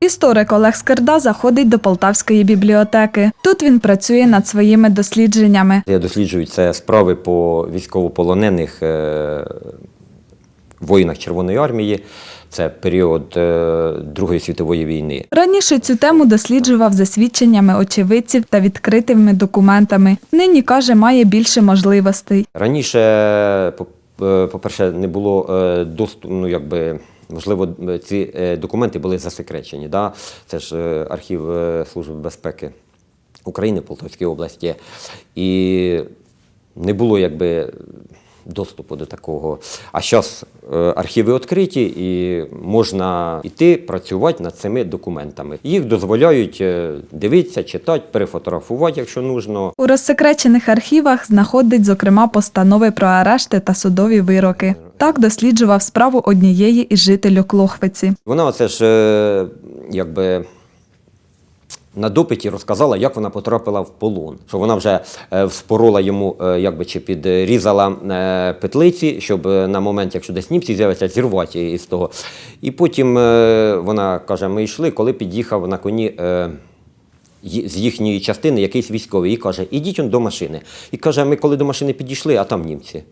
Історик Олег Скирда заходить до Полтавської бібліотеки. Тут він працює над своїми дослідженнями. Я досліджую це справи по військовополонених е, воїнах Червоної армії. Це період е, Другої світової війни. Раніше цю тему досліджував за свідченнями очевидців та відкритими документами. Нині каже, має більше можливостей. Раніше, е, по-перше, не було е, доступу, ну якби. Можливо, е, ці е, документи були засекречені. Да? Це ж е, архів е, Служби безпеки України, Полтавській області. І не було якби доступу до такого. А зараз архіви відкриті і можна йти працювати над цими документами. Їх дозволяють е, дивитися, читати, перефотографувати, якщо нужно. У розсекречених архівах знаходить, зокрема, постанови про арешти та судові вироки. Так досліджував справу однієї із жителів Клохвиці. Вона оце ж е, якби. На допиті розказала, як вона потрапила в полон. Що вона вже е, вспорола йому, е, якби чи підрізала е, петлиці, щоб на момент, якщо десь німці з'являться, зірвати її з того. І потім вона каже: ми йшли, коли під'їхав на коні. З їхньої частини якийсь військовий і каже, ідіть он до машини. І каже, ми коли до машини підійшли, а там німці.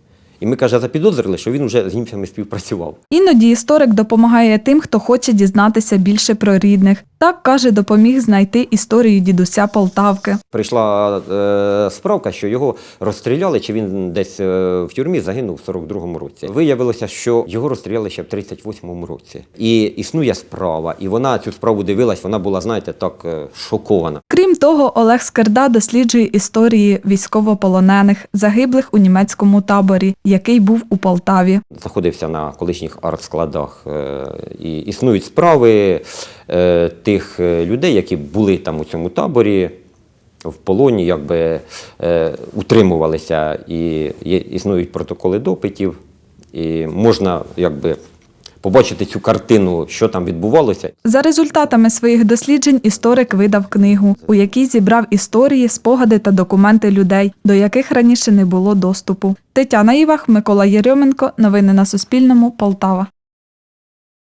І ми каже, запідозрили, що він вже з німцями співпрацював. Іноді історик допомагає тим, хто хоче дізнатися більше про рідних. Так каже, допоміг знайти історію дідуся Полтавки. Прийшла е, справка, що його розстріляли, чи він десь е, в тюрмі загинув в 42-му році. Виявилося, що його розстріляли ще в 38-му році. І існує справа, і вона цю справу дивилась, вона була, знаєте, так е, шокована. Того, Олег Скирда досліджує історії військовополонених, загиблих у німецькому таборі, який був у Полтаві. Знаходився на колишніх артскладах. Е, і існують справи е, тих е, людей, які були там у цьому таборі. В полоні якби е, утримувалися і є, існують протоколи допитів, і можна якби побачити цю картину, що там відбувалося. За результатами своїх досліджень історик видав книгу, у якій зібрав історії, спогади та документи людей, до яких раніше не було доступу. Тетяна Івах, Микола Єрьоменко. Новини на Суспільному. Полтава.